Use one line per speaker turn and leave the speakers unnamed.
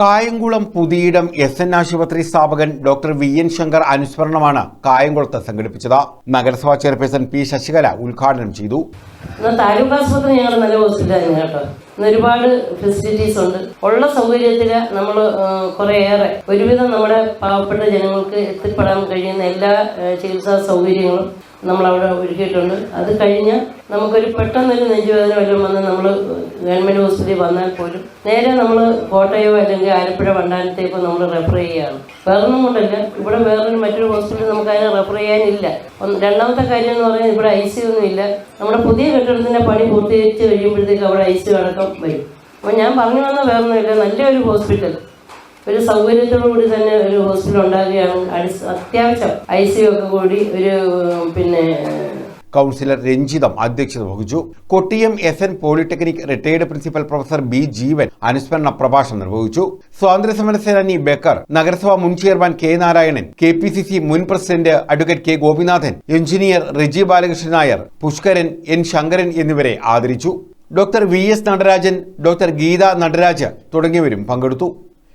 Kayamkulam Puthiyidam S N ആശുപത്രി സ്ഥാപകൻ doctor V N Shankar അനുസ്മരണമാണ് കായംകുളത്ത് സംഘടിപ്പിച്ചത്. നഗരസഭാ ചെയർപേഴ്സൺ പി ശശികല ഉദ്ഘാടനം ചെയ്തു.
താലൂക്ക് ആശുപത്രി ഞങ്ങൾ നല്ല ഹോസ്പിറ്റലായിരുന്നു കേട്ടോ. ഒരുപാട് ഫെസിലിറ്റീസ് ഉണ്ട്. ഉള്ള സൗകര്യത്തിൽ നമ്മൾ കുറേയേറെ ഒരുവിധം നമ്മുടെ പാവപ്പെട്ട ജനങ്ങൾക്ക് എത്തിപ്പെടാൻ കഴിയുന്ന എല്ലാ ചികിത്സാ സൗകര്യങ്ങളും നമ്മളവിടെ ഒരുക്കിയിട്ടുണ്ട്. അത് കഴിഞ്ഞ് നമുക്കൊരു പെട്ടെന്നൊരു നെഞ്ചുവേദന വല്ലതും വന്ന് നമ്മൾ ഗവൺമെന്റ് ഹോസ്പിറ്റലിൽ വന്നാൽ പോലും നേരെ നമ്മൾ കോട്ടയോ അല്ലെങ്കിൽ ആലപ്പുഴ വണ്ടാനത്തേക്കോ നമ്മൾ റെഫർ ചെയ്യുകയാണ്. വേറൊന്നും കൊണ്ടല്ല. ഇവിടെ വേറൊരു മറ്റൊരു ഹോസ്പിറ്റലിൽ നമുക്ക് അതിനെ റെഫർ ചെയ്യാനില്ല രണ്ടാമത്തെ കാര്യം എന്ന് പറയുന്നത് ഇവിടെ ഐ സി ഒന്നും ഇല്ല. നമ്മുടെ പുതിയ കെട്ടിടത്തിന്റെ പണി പൂർത്തീകരിച്ച് കഴിയുമ്പോഴത്തേക്ക് അവിടെ ഐ സി അടക്കം വരും. അപ്പോൾ ഞാൻ പറഞ്ഞു വന്ന വേറൊന്നുമില്ല. നല്ലൊരു ഹോസ്പിറ്റൽ. ഒരു സൗകര്യത്തോടു കൂടി തന്നെ ഒരു ഹോസ്പിറ്റൽ ഉണ്ടാകുകയാണ് അത്യാവശ്യം ഐ സി ഒക്കെ കൂടി ഒരു പിന്നെ
കൗൺസിലർ രഞ്ജിതം അധ്യക്ഷത വഹിച്ചു. Kottiyam S N polytechnic retired principal professor B Jeevan അനുസ്മരണ പ്രഭാഷണം നിർവഹിച്ചു. സ്വാതന്ത്ര്യ സമര സേനാനി ബക്കർ നഗരസഭാ മുൻ chairman K Narayanan K P C C മുൻ president advocate K Gopinathan engineer Riji Balakrishnan Nair Pushkaran N Shankaran എന്നിവരെ ആദരിച്ചു. Doctor V S Natarajan doctor Geetha Nataraj തുടങ്ങിയവരും പങ്കെടുത്തു.